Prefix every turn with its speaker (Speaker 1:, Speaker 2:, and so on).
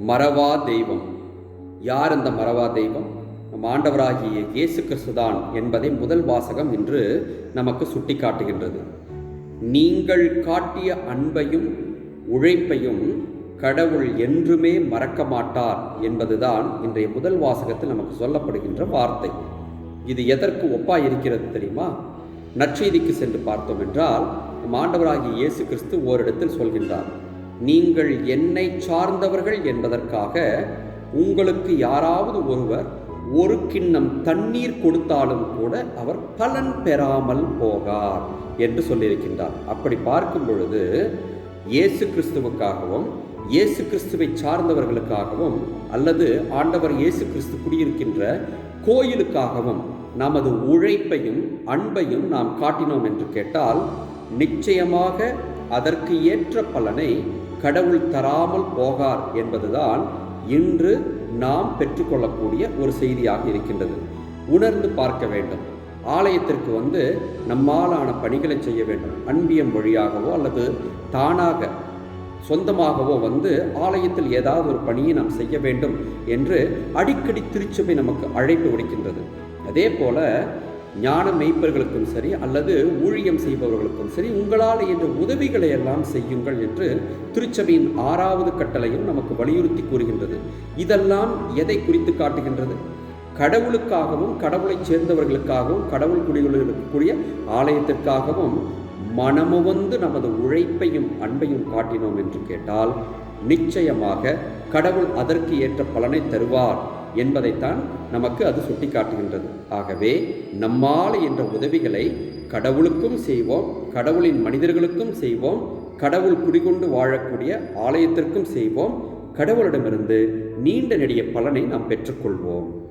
Speaker 1: மறவா தெய்வம். யார் அந்த மறவா தெய்வம்? நம் ஆண்டவராகிய இயேசு கிறிஸ்துதான் என்பதை முதல் வாசகம் இன்று நமக்கு சுட்டிக்காட்டுகின்றது. நீங்கள் காட்டிய அன்பையும் உழைப்பையும் கடவுள் என்றுமே மறக்க மாட்டார் என்பதுதான் இன்றைய முதல் வாசகத்தில் நமக்கு சொல்லப்படுகின்ற வார்த்தை. இது எதற்கு ஒப்பா இருக்கிறது தெரியுமா? நற்செய்திக்கு சென்று பார்த்தோம் என்றால் நம் ஆண்டவராகிய இயேசு கிறிஸ்து ஓரிடத்தில் சொல்கின்றார் நீங்கள் என்னை சார்ந்தவர்கள் என்பதற்காக உங்களுக்கு யாராவது ஒருவர் ஒரு கிண்ணம் தண்ணீர் கொடுத்தாலும் கூட அவர் பலன் பெறாமல் போகார் என்று சொல்லியிருக்கின்றார். அப்படி பார்க்கும் பொழுது இயேசு கிறிஸ்துவுக்காகவும் இயேசு கிறிஸ்துவை சார்ந்தவர்களுக்காகவும் அல்லது ஆண்டவர் இயேசு கிறிஸ்து குடியிருக்கின்ற கோயிலுக்காகவும் நமது உழைப்பையும் அன்பையும் நாம் காட்டினோம் என்று கேட்டால் நிச்சயமாக அதற்கு ஏற்ற பலனை கடவுள் தராமல் போகார் என்பதுதான் இன்று நாம் பெற்றுக்கொள்ளக்கூடிய ஒரு செய்தியாக இருக்கின்றது. உணர்ந்து பார்க்க வேண்டும். ஆலயத்திற்கு வந்து நம்மாலான பணிகளை செய்ய வேண்டும். அன்பியம் வழியாகவோ அல்லது தானாக சொந்தமாகவோ வந்து ஆலயத்தில் ஏதாவது ஒரு பணியை நாம் செய்ய வேண்டும் என்று அடிக்கடி திருச்சபை நமக்கு அழைப்பு விடுக்கின்றது. அதே போல ஞான மெய்ப்பர்களுக்கும் சரி அல்லது ஊழியம் செய்பவர்களுக்கும் சரி உங்களால் என்ற உதவிகளை எல்லாம் செய்யுங்கள் என்று திருச்சபையின் ஆறாவது கட்டளையும் நமக்கு வலியுறுத்தி கூறுகின்றது. இதெல்லாம் எதை குறித்து காட்டுகின்றது? கடவுளுக்காகவும் கடவுளைச் சேர்ந்தவர்களுக்காகவும் கடவுள் குடிகளுக்குரிய ஆலயத்திற்காகவும் மனமுவந்து நமது உழைப்பையும் அன்பையும் காட்டினோம் என்று கேட்டால் நிச்சயமாக கடவுள் அதற்கு ஏற்ற பலனை தருவார். என்பதைத்தான் நமக்கு அது சுட்டி காட்டுகின்றது ஆகவே நம்மால் என்ற உதவிகளை கடவுளுக்கும் செய்வோம் கடவுளின் மனிதர்களுக்கும் செய்வோம் கடவுள் குடிகொண்டு வாழக்கூடிய ஆலயத்திற்கும் செய்வோம். கடவுளிடமிருந்து நீண்ட நெடிய பலனை நாம் பெற்றுக்கொள்வோம்.